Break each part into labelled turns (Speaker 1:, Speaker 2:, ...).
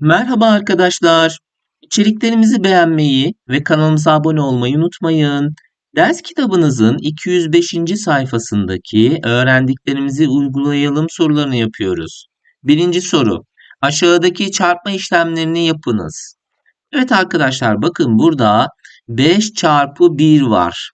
Speaker 1: Merhaba arkadaşlar. İçeriklerimizi beğenmeyi ve kanalımıza abone olmayı unutmayın. Ders kitabınızın 205. sayfasındaki öğrendiklerimizi uygulayalım sorularını yapıyoruz. Birinci soru. Aşağıdaki çarpma işlemlerini yapınız. Evet arkadaşlar bakın burada 5 çarpı 1 var.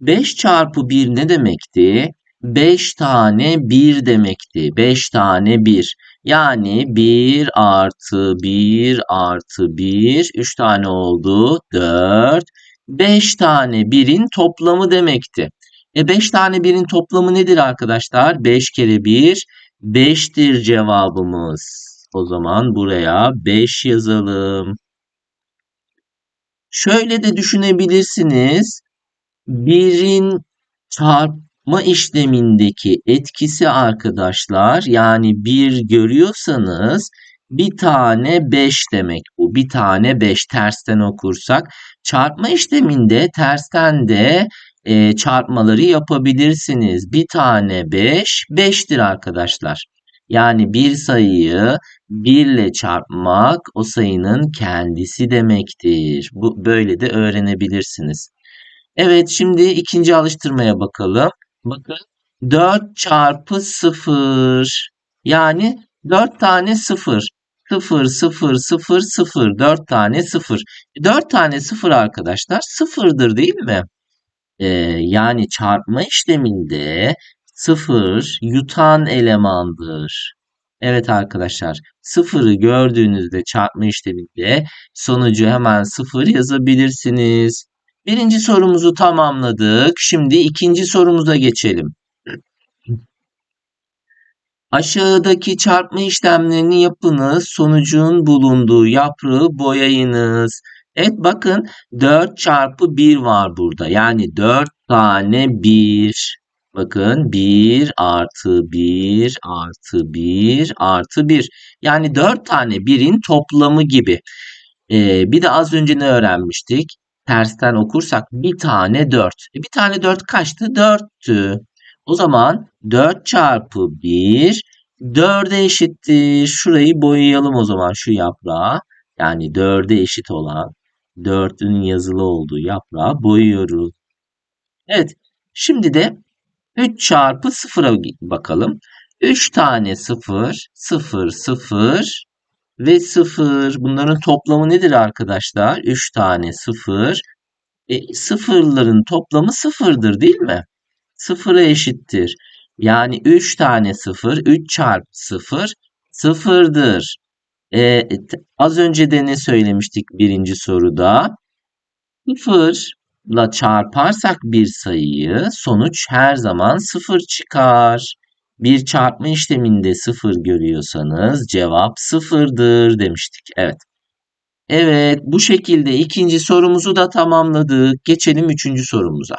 Speaker 1: 5 çarpı 1 ne demekti? 5 tane 1 demekti. 5 tane 1. Yani 1 artı 1 artı 1. 3 tane oldu. 4. 5 tane 1'in toplamı demekti. E 5 tane 1'in toplamı nedir arkadaşlar? 5 kere 1 5'tir cevabımız. O zaman buraya 5 yazalım. Şöyle de düşünebilirsiniz. 1'in çarpma işlemindeki etkisi arkadaşlar yani 1 görüyorsanız bir tane 5 demek bu. Bir tane 5 tersten okursak. Çarpma işleminde tersten de e, çarpmaları yapabilirsiniz. Bir tane 5 5'tir arkadaşlar. Yani bir sayıyı 1 ile çarpmak o sayının kendisi demektir. Bu böyle de öğrenebilirsiniz. Evet şimdi ikinci alıştırmaya bakalım. Bakın 4 çarpı 0 yani 4 tane 0. 0 0 0 0 4 tane 0. 4 tane 0 arkadaşlar sıfırdır değil mi? Ee, yani çarpma işleminde 0 yutan elemandır. Evet arkadaşlar sıfırı gördüğünüzde çarpma işleminde sonucu hemen sıfır yazabilirsiniz. Birinci sorumuzu tamamladık. Şimdi ikinci sorumuza geçelim. Aşağıdaki çarpma işlemlerini yapınız. Sonucun bulunduğu yaprağı boyayınız. Evet bakın 4 çarpı 1 var burada. Yani 4 tane 1. Bakın 1 artı 1 artı 1 artı 1. Yani 4 tane 1'in toplamı gibi. Ee, bir de az önce ne öğrenmiştik? Tersten okursak bir tane 4. E bir tane 4 kaçtı? 4'tü. O zaman 4 çarpı 1 4'e eşittir. Şurayı boyayalım o zaman şu yaprağı. Yani 4'e eşit olan 4'ün yazılı olduğu yaprağı boyuyoruz. Evet. Şimdi de 3 çarpı 0'a bakalım. 3 tane 0, 0, 0, ve 0. Bunların toplamı nedir arkadaşlar? 3 tane 0. E, sıfırların toplamı sıfırdır değil mi? Sıfıra eşittir. Yani 3 tane 0, 3 çarpı 0 sıfırdır. E, az önce de ne söylemiştik birinci soruda? Sıfırla çarparsak bir sayıyı sonuç her zaman sıfır çıkar. Bir çarpma işleminde sıfır görüyorsanız cevap sıfırdır demiştik. Evet. Evet bu şekilde ikinci sorumuzu da tamamladık. Geçelim üçüncü sorumuza.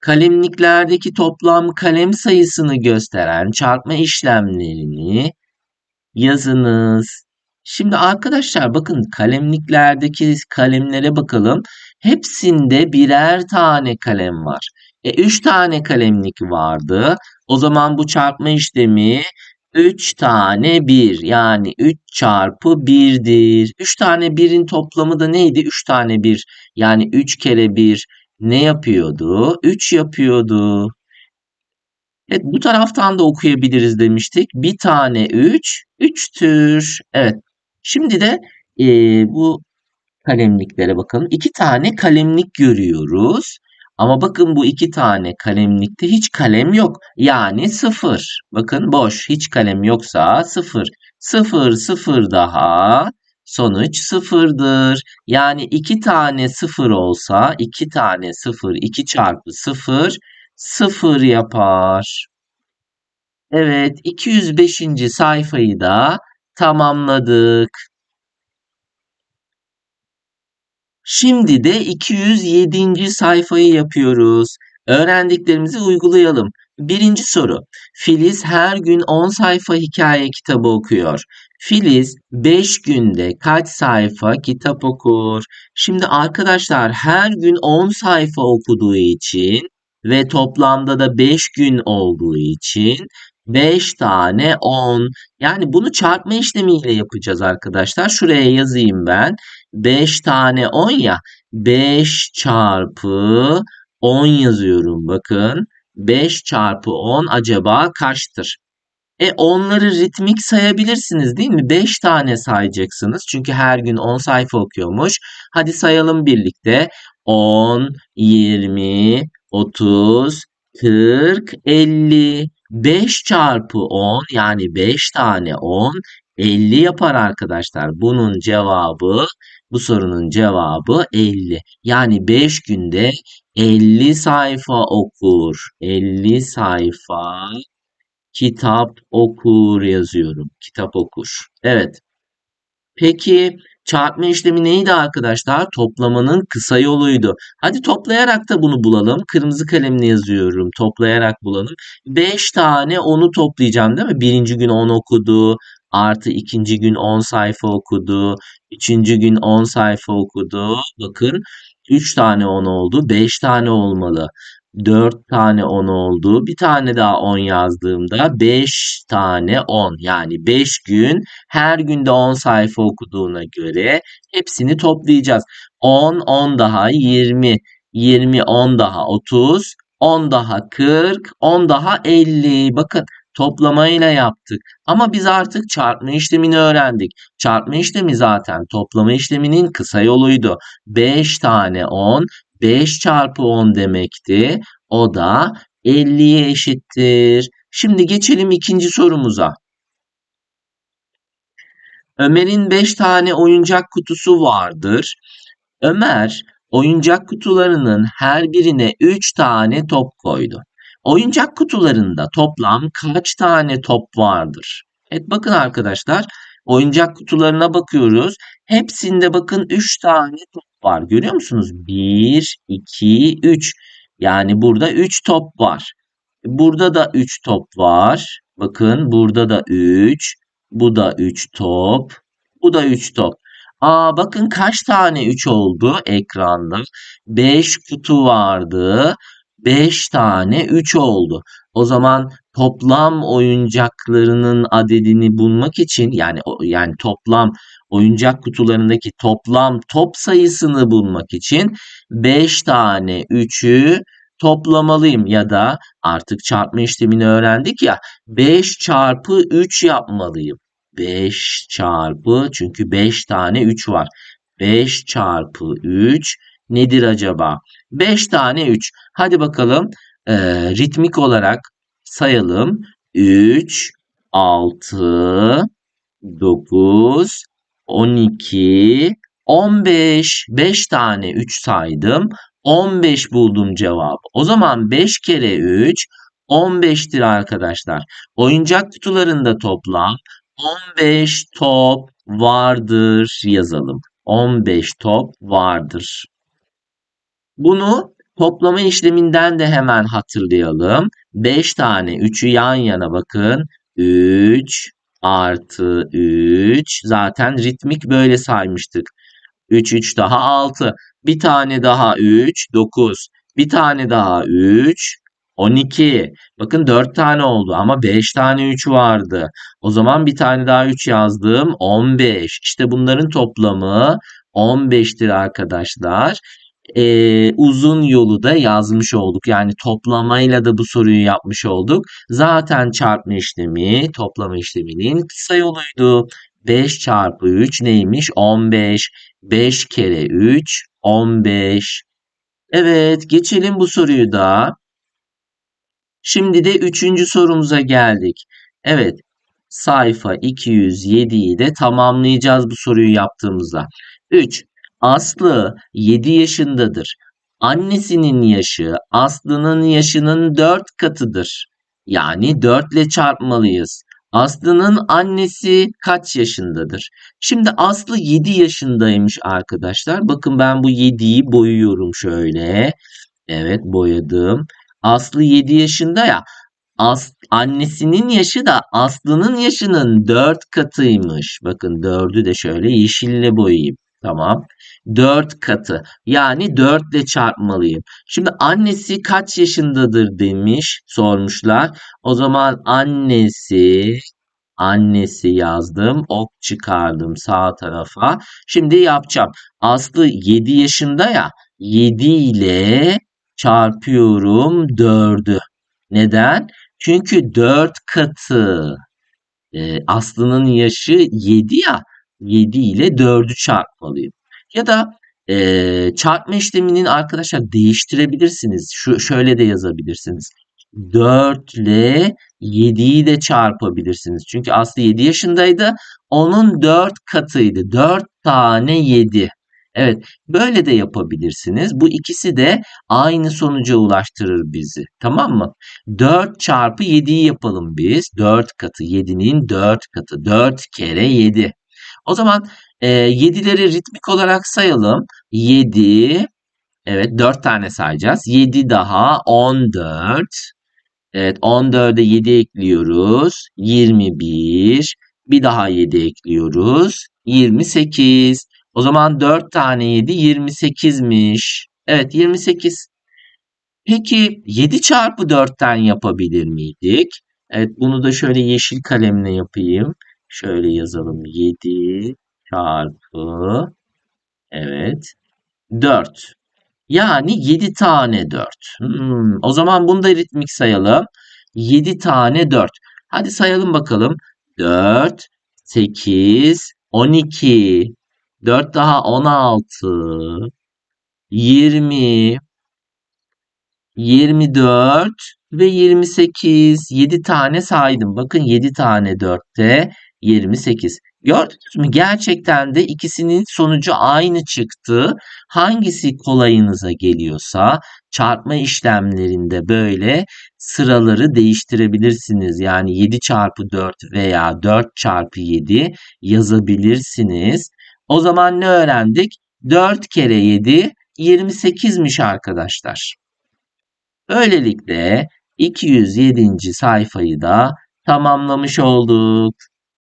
Speaker 1: Kalemliklerdeki toplam kalem sayısını gösteren çarpma işlemlerini yazınız. Şimdi arkadaşlar bakın kalemliklerdeki kalemlere bakalım. Hepsinde birer tane kalem var. E 3 tane kalemlik vardı. O zaman bu çarpma işlemi 3 tane 1 yani 3 çarpı 1'dir. 3 tane 1'in toplamı da neydi? 3 tane 1 yani 3 kere 1 ne yapıyordu? 3 yapıyordu. Evet bu taraftan da okuyabiliriz demiştik. Bir tane 3, 3'tür. Evet. Şimdi de e, bu kalemliklere bakalım. İki tane kalemlik görüyoruz. Ama bakın bu iki tane kalemlikte hiç kalem yok. Yani sıfır. Bakın boş. Hiç kalem yoksa sıfır. Sıfır sıfır daha. Sonuç sıfırdır. Yani iki tane sıfır olsa iki tane sıfır iki çarpı sıfır sıfır yapar. Evet 205. sayfayı da tamamladık. Şimdi de 207. sayfayı yapıyoruz. Öğrendiklerimizi uygulayalım. Birinci soru. Filiz her gün 10 sayfa hikaye kitabı okuyor. Filiz 5 günde kaç sayfa kitap okur? Şimdi arkadaşlar her gün 10 sayfa okuduğu için ve toplamda da 5 gün olduğu için 5 tane 10. Yani bunu çarpma işlemiyle yapacağız arkadaşlar. Şuraya yazayım ben. 5 tane 10 ya. 5 çarpı 10 yazıyorum bakın. 5 çarpı 10 acaba kaçtır? E onları ritmik sayabilirsiniz değil mi? 5 tane sayacaksınız. Çünkü her gün 10 sayfa okuyormuş. Hadi sayalım birlikte. 10, 20, 30, 40, 50. 5 çarpı 10 yani 5 tane 10 50 yapar arkadaşlar. Bunun cevabı bu sorunun cevabı 50. Yani 5 günde 50 sayfa okur. 50 sayfa kitap okur yazıyorum. Kitap okur. Evet. Peki çarpma işlemi neydi arkadaşlar? Toplamanın kısa yoluydu. Hadi toplayarak da bunu bulalım. Kırmızı kalemle yazıyorum. Toplayarak bulalım. 5 tane onu toplayacağım değil mi? Birinci gün 10 okudu. Artı ikinci gün 10 sayfa okudu. Üçüncü gün 10 sayfa okudu. Bakın 3 tane 10 oldu. 5 tane olmalı. 4 tane 10 oldu. Bir tane daha 10 yazdığımda 5 tane 10. Yani 5 gün her günde 10 sayfa okuduğuna göre hepsini toplayacağız. 10, 10 daha 20, 20, 10 daha 30, 10 daha 40, 10 daha 50. Bakın toplamayla yaptık. Ama biz artık çarpma işlemini öğrendik. Çarpma işlemi zaten toplama işleminin kısa yoluydu. 5 tane 10, 5 çarpı 10 demekti. O da 50'ye eşittir. Şimdi geçelim ikinci sorumuza. Ömer'in 5 tane oyuncak kutusu vardır. Ömer oyuncak kutularının her birine 3 tane top koydu. Oyuncak kutularında toplam kaç tane top vardır? Evet bakın arkadaşlar oyuncak kutularına bakıyoruz. Hepsinde bakın 3 tane top var. Görüyor musunuz? 1, 2, 3. Yani burada 3 top var. Burada da 3 top var. Bakın burada da 3. Bu da 3 top. Bu da 3 top. Aa bakın kaç tane 3 oldu ekranda. 5 kutu vardı. 5 tane 3 oldu. O zaman toplam oyuncaklarının adedini bulmak için yani yani toplam oyuncak kutularındaki toplam top sayısını bulmak için 5 tane 3'ü toplamalıyım ya da artık çarpma işlemini öğrendik ya 5 çarpı 3 yapmalıyım. 5 çarpı çünkü 5 tane 3 var. 5 çarpı 3 nedir acaba? 5 tane 3. Hadi bakalım e, ritmik olarak sayalım. 3, 6, 9, 12, 15. 5 tane 3 saydım. 15 buldum cevabı. O zaman 5 kere 3 15'tir arkadaşlar. Oyuncak kutularında toplam 15 top vardır yazalım. 15 top vardır. Bunu toplama işleminden de hemen hatırlayalım. 5 tane 3'ü yan yana bakın. 3 artı 3 zaten ritmik böyle saymıştık. 3 3 daha 6. Bir tane daha 3 9. Bir tane daha 3 12. Bakın 4 tane oldu ama 5 tane 3 vardı. O zaman bir tane daha 3 yazdım. 15. İşte bunların toplamı 15'tir arkadaşlar. Ee, uzun yolu da yazmış olduk. Yani toplamayla da bu soruyu yapmış olduk. Zaten çarpma işlemi toplama işleminin kısa yoluydu. 5 çarpı 3 neymiş? 15. 5 kere 3 15. Evet geçelim bu soruyu da. Şimdi de üçüncü sorumuza geldik. Evet sayfa 207'yi de tamamlayacağız bu soruyu yaptığımızda. 3. Aslı 7 yaşındadır. Annesinin yaşı Aslı'nın yaşının 4 katıdır. Yani 4 ile çarpmalıyız. Aslı'nın annesi kaç yaşındadır? Şimdi Aslı 7 yaşındaymış arkadaşlar. Bakın ben bu 7'yi boyuyorum şöyle. Evet boyadım. Aslı 7 yaşında ya. As annesinin yaşı da Aslı'nın yaşının 4 katıymış. Bakın 4'ü de şöyle yeşille boyayayım. Tamam. 4 katı. Yani 4 ile çarpmalıyım. Şimdi annesi kaç yaşındadır demiş, sormuşlar. O zaman annesi annesi yazdım. Ok çıkardım sağ tarafa. Şimdi yapacağım. Aslı 7 yaşında ya. 7 ile çarpıyorum 4'ü. Neden? Çünkü 4 katı. Ee, Aslı'nın yaşı 7 ya. 7 ile 4'ü çarpmalıyım. Ya da e, çarpma işleminin arkadaşlar değiştirebilirsiniz. Şu şöyle de yazabilirsiniz. 4 ile 7'yi de çarpabilirsiniz. Çünkü Aslı 7 yaşındaydı. Onun 4 katıydı. 4 tane 7. Evet, böyle de yapabilirsiniz. Bu ikisi de aynı sonuca ulaştırır bizi. Tamam mı? 4 çarpı 7'yi yapalım biz. 4 katı 7'nin 4 katı. 4 kere 7. O zaman e, 7'leri ritmik olarak sayalım. 7, evet 4 tane sayacağız. 7 daha 14. Evet 14'e 7 ekliyoruz. 21. Bir daha 7 ekliyoruz. 28. O zaman 4 tane 7 28'miş. Evet 28. Peki 7 çarpı 4'ten yapabilir miydik? Evet bunu da şöyle yeşil kalemle yapayım. Şöyle yazalım. 7 çarpı evet 4. Yani 7 tane 4. Hmm, o zaman bunu da ritmik sayalım. 7 tane 4. Hadi sayalım bakalım. 4, 8, 12, 4 daha 16, 20, 24 ve 28. 7 tane saydım. Bakın 7 tane 4'te 28. Gördünüz mü? Gerçekten de ikisinin sonucu aynı çıktı. Hangisi kolayınıza geliyorsa çarpma işlemlerinde böyle sıraları değiştirebilirsiniz. Yani 7 çarpı 4 veya 4 çarpı 7 yazabilirsiniz. O zaman ne öğrendik? 4 kere 7 28'miş arkadaşlar. Böylelikle 207. sayfayı da tamamlamış olduk.